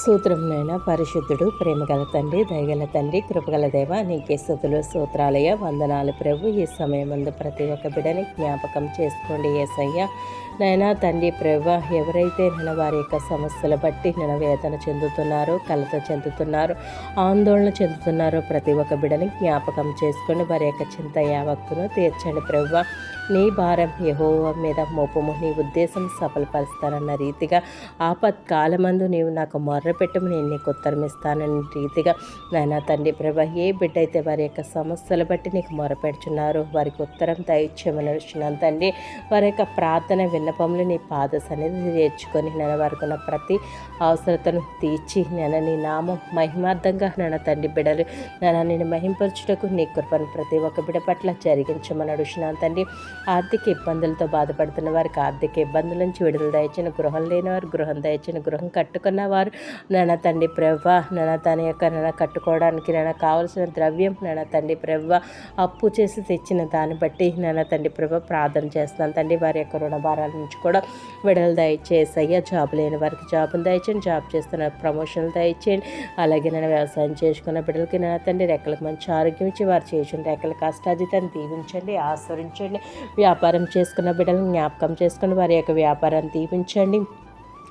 సూత్రమునైన పరిశుద్ధుడు ప్రేమగల తండ్రి దయగల తండ్రి కృపగల దేవ నీకే స్థుతులు సూత్రాలయ వందనాలు ప్రభు. ఈ సమయమందు ప్రతి ఒక్క బిడని జ్ఞాపకం చేసుకోండి ఏసయ్య. నైనా తండ్రి ప్రభు ఎవరైతే నేను వారి యొక్క సమస్యలు బట్టి నేను వేదన చెందుతున్నారో కలత చెందుతున్నారో ఆందోళన చెందుతున్నారో ప్రతి ఒక్క బిడని జ్ఞాపకం చేసుకొని వారి యొక్క చింత యావత్తును తీర్చండి ప్రభు. నీ భారం యహో మీద మోపము నీ ఉద్దేశం సఫలపరుస్తానన్న రీతిగా ఆపత్కాలమందు నీవు నాకు మొర్ర పెట్టము నేను నీకు ఉత్తరం రీతిగా నాయన తండ్రి ప్రభ ఏ బిడ్డ అయితే వారి యొక్క సమస్యలు బట్టి నీకు మొరపెడుచున్నారు వారికి ఉత్తరం దయచేయమని వచ్చినాను తండ్రి. వారి యొక్క ప్రార్థన విన్నపములు నీ పాద సన్నిధి నేర్చుకొని నేను వారికి ఉన్న ప్రతి అవసరతను తీర్చి నేను నీ నామం మహిమార్థంగా నన్న తండ్రి బిడ్డలు నేను నేను మహింపరచుటకు నీ కృపను ప్రతి ఒక్క బిడ్డ పట్ల జరిగించమని అడుగుతున్నాను తండ్రి. ఆర్థిక ఇబ్బందులతో బాధపడుతున్న వారికి ఆర్థిక ఇబ్బందుల నుంచి విడుదల దయచిన గృహం లేని వారు గృహం దయచిన గృహం కట్టుకున్న వారు నన్న తండ్రి ప్రవ్వ నన్న తన యొక్క నన్న కట్టుకోవడానికి నన్న కావలసిన ద్రవ్యం నన్న తండ్రి ప్రవ్వ అప్పు చేసి తెచ్చిన దాన్ని బట్టి నన్న తండ్రి ప్రభ ప్రార్థన చేస్తున్నాను. తండ్రి వారి యొక్క రుణ భారాల నుంచి కూడా విడుదల దయచేసి అయ్యా జాబ్ లేని వారికి జాబ్ని దయచేయండి. జాబ్ చేస్తున్న ప్రమోషన్లు దయచేయండి. అలాగే నేను వ్యవసాయం చేసుకున్న బిడ్డలకి నా తండ్రి రెక్కలకు మంచి ఆరోగ్యం ఇచ్చి వారు చేసిన రెక్కల కష్టాజితాన్ని దీవించండి ఆస్వరించండి వ్యాపారం చేసుకున్న బిడ్డలను జ్ఞాపకం చేసుకుని వారి యొక్క వ్యాపారాన్ని దీవించండి.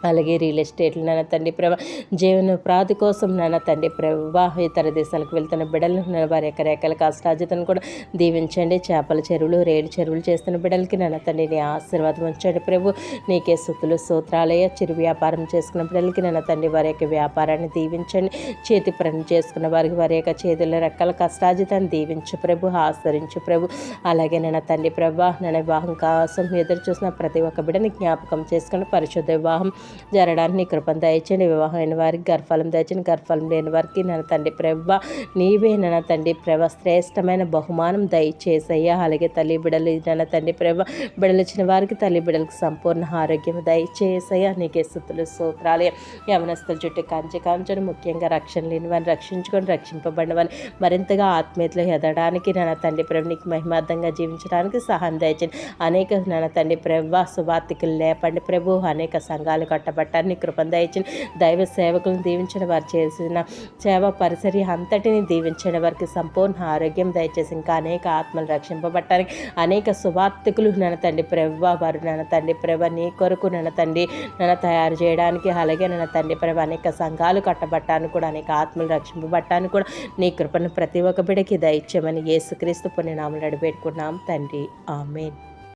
అలాగే రియల్ ఎస్టేట్లు నాన్న తండ్రి ప్రభా జీవన ప్రాతి కోసం నాన్న తండ్రి ప్రభా ఇతర దేశాలకు వెళ్తున్న బిడ్డలు నాన్న వారి యొక్క రేఖల కష్టాజితను కూడా దీవించండి. చేపల చెరువులు రేడు చెరువులు చేస్తున్న బిడ్డలకి నాన్న తండ్రి నీ ఆశీర్వాదం ఉంచండి ప్రభు. నీకే సుతులు సూత్రాలయ చిరు వ్యాపారం చేసుకున్న బిడ్డలకి నాన్న తండ్రి వారి యొక్క వ్యాపారాన్ని దీవించండి. చేతి పని చేసుకున్న వారికి వారి యొక్క చేతుల రెక్కల కష్టాజితాన్ని దీవించు ప్రభు ఆశ్రయించు ప్రభు. అలాగే నేను తండ్రి ప్రభా నేను వివాహం కోసం ఎదురు చూసిన ప్రతి ఒక్క బిడ్డని జ్ఞాపకం చేసుకుని పరిశుద్ధ వివాహం జరగడానికి నీ కృపను దయచండి వివాహమైన వారికి గర్భఫలం దయచండి గర్భఫలం లేని వారికి నన్న తండ్రి ప్రభ నీవే నన్న తండ్రి ప్రభ శ్రేష్టమైన బహుమానం దయచేసయ్యా. అలాగే తల్లి బిడలు నన్న తండ్రి ప్రభ బిడలిచ్చిన వారికి తల్లి బిడలకు సంపూర్ణ ఆరోగ్యం దయచేసయ్యా. నీకే స్థుతులు సూత్రాలే యవనస్తుల చుట్టూ కంచె కాంచను ముఖ్యంగా రక్షణ లేని వారిని రక్షించుకొని రక్షింపబడిన వారిని మరింతగా ఆత్మీయతలో ఎదగడానికి నన్న తండ్రి ప్రభు నీకు మహిమార్థంగా జీవించడానికి సహాయం దయచండి అనేక నన్న తండ్రి ప్రభ సువార్తికులు లేపండి ప్రభు. అనేక సంఘాలు కట్టబట్టాన్ని కృపను కృపందయించిన దైవ సేవకులను దీవించిన వారు చేసిన సేవ పరిసరి అంతటిని దీవించిన వారికి సంపూర్ణ ఆరోగ్యం దయచేసి ఇంకా అనేక ఆత్మలు రక్షింపబట్టడానికి అనేక సువార్తికులు నన్న తండ్రి ప్రభ వారు నన్న తండ్రి ప్రభ నీ కొరకు నన్న తండ్రి నన్ను తయారు చేయడానికి అలాగే నన్న తండ్రి ప్రభ అనేక సంఘాలు కట్టబట్టాను కూడా అనేక ఆత్మలు రక్షింపబట్టాను కూడా. నీ కృపను ప్రతి ఒక్క బిడకి దయచేయమని యేసుక్రీస్తు పుణ్యనామలు అడిపెట్టుకున్నాం తండ్రి ఆమెన్.